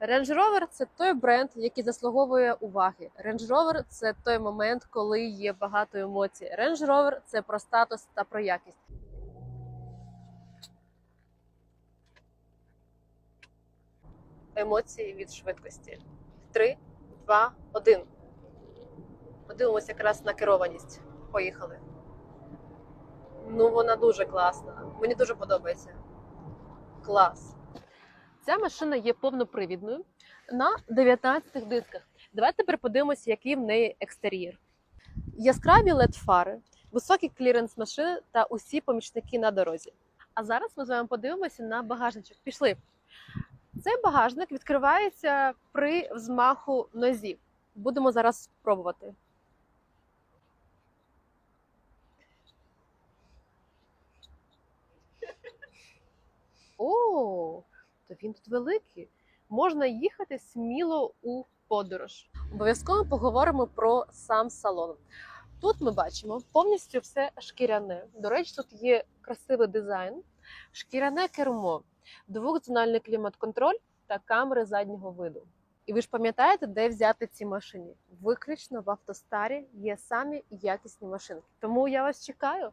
Range Rover – це той бренд, який заслуговує уваги. Range Rover – це той момент, коли є багато емоцій. Range Rover – це про статус та про якість. Емоції від швидкості. Три, два, один. Подивимося якраз на керованість. Поїхали. Ну, вона дуже класна. Мені дуже подобається. Клас. Ця машина є повнопривідною на 19 дисках. Давайте тепер подивимося, який в неї екстер'єр. Яскраві led фари, високий кліренс машини та усі помічники на дорозі. А зараз ми з вами подивимося на багажничок. Пішли. Цей багажник відкривається при взмаху нозі. Будемо зараз спробувати. О, то він тут великий. Можна їхати сміло у подорож. Обов'язково поговоримо про сам салон. Тут ми бачимо повністю все шкіряне. До речі, тут є красивий дизайн, шкіряне кермо, двохзональний клімат-контроль та камери заднього виду. І ви ж пам'ятаєте, де взяти ці машини? Виключно в автостарі є самі якісні машинки. Тому я вас чекаю.